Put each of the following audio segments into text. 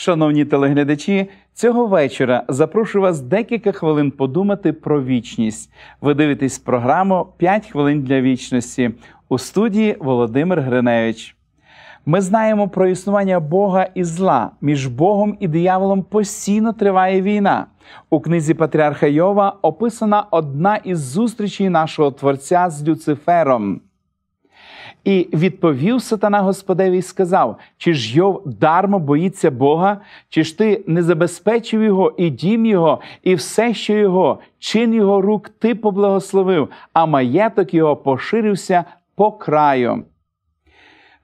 Шановні телеглядачі, цього вечора запрошую вас декілька хвилин подумати про вічність. Ви дивитесь програму «5 хвилин для вічності у студії Володимир Гриневич. Ми знаємо про існування Бога і зла. Між Богом і дияволом постійно триває війна. У книзі Патріарха Йова описана одна із зустрічей нашого Творця з Люцифером. І відповів сатана Господеві і сказав: Чи ж Йов дармо боїться Бога, чи ж ти не забезпечив його, і дім його, і все, що його, чин його рук ти поблагословив, а маєток його поширився по краю.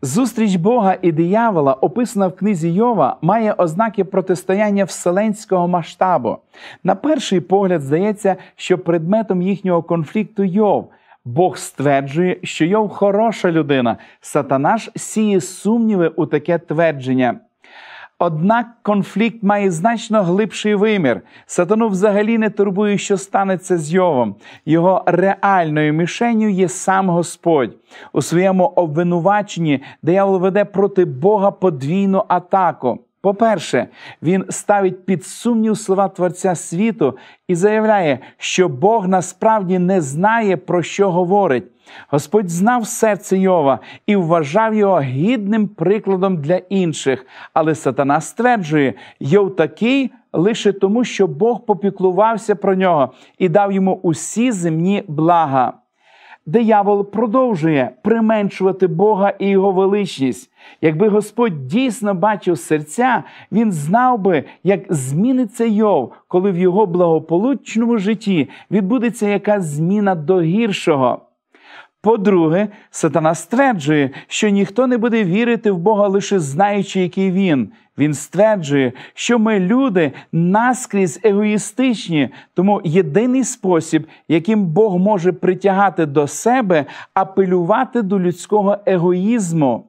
Зустріч Бога і диявола, описана в книзі Йова, має ознаки протистояння вселенського масштабу. На перший погляд здається, що предметом їхнього конфлікту Йов. Бог стверджує, що Йов хороша людина. Сатана ж сіє сумніви у таке твердження. Однак конфлікт має значно глибший вимір. Сатану взагалі не турбує, що станеться з Йовом. Його реальною мішенью є сам Господь. У своєму обвинуваченні диявол веде проти Бога подвійну атаку. По-перше, він ставить під сумнів слова Творця світу і заявляє, що Бог насправді не знає, про що говорить. Господь знав серце Йова і вважав його гідним прикладом для інших. Але сатана стверджує, Йов такий лише тому, що Бог попіклувався про нього і дав йому усі земні блага. Диявол продовжує применшувати Бога і Його величність. Якби Господь дійсно бачив серця, він знав би, як зміниться Йов, коли в його благополучному житті відбудеться якась зміна до гіршого. По-друге, сатана стверджує, що ніхто не буде вірити в Бога, лише знаючи, який він. Він стверджує, що ми люди наскрізь егоїстичні, тому єдиний спосіб, яким Бог може притягати до себе, апелювати до людського егоїзму.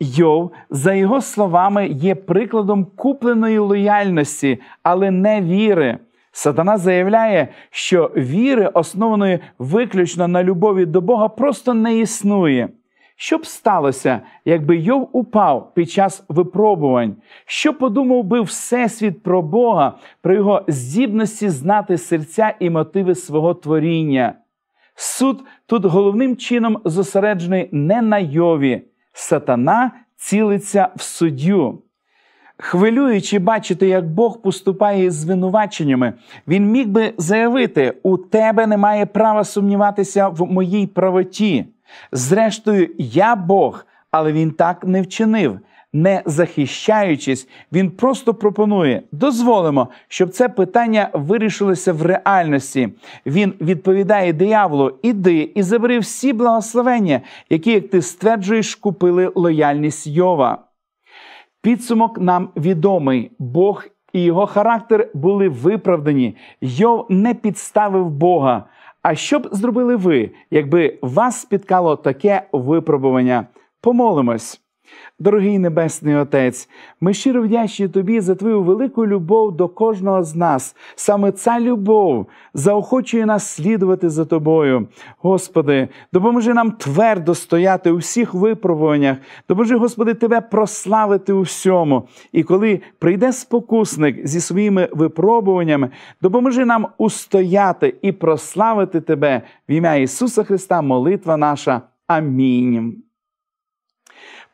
Йов, за його словами, є прикладом купленої лояльності, але не віри. Сатана заявляє, що віри, основаної виключно на любові до Бога, просто не існує. Що б сталося, якби Йов упав під час випробувань? Що подумав би Всесвіт про Бога, про його здібності знати серця і мотиви свого творіння? Суд тут головним чином зосереджений не на Йові. Сатана цілиться в суддю. Хвилюючи бачити, як Бог поступає із звинуваченнями, він міг би заявити: у тебе немає права сумніватися в моїй правоті. Зрештою, я Бог, але він так не вчинив. Не захищаючись, він просто пропонує: дозволимо, щоб це питання вирішилося в реальності. Він відповідає дияволу: іди і забери всі благословення, які, як ти стверджуєш, купили лояльність Йова. Підсумок нам відомий, Бог і його характер були виправдані. Йов не підставив Бога. А що б зробили ви, якби вас спіткало таке випробування? Помолимось. Дорогий Небесний Отець, ми щиро вдячні Тобі за Твою велику любов до кожного з нас. Саме ця любов заохочує нас слідувати за Тобою. Господи, допоможи нам твердо стояти у всіх випробуваннях, допоможи, Господи, Тебе прославити у всьому. І коли прийде спокусник зі своїми випробуваннями, допоможи нам устояти і прославити Тебе в ім'я Ісуса Христа, молитва наша. Амінь.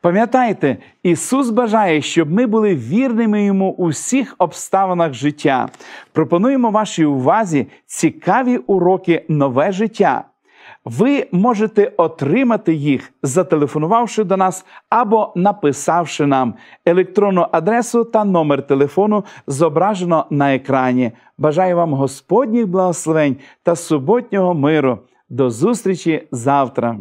Пам'ятайте, Ісус бажає, щоб ми були вірними йому у всіх обставинах життя. Пропонуємо вашій увазі цікаві уроки нове життя. Ви можете отримати їх, зателефонувавши до нас або написавши нам електронну адресу та номер телефону, зображено на екрані. Бажаю вам Господніх благословень та суботнього миру. До зустрічі завтра!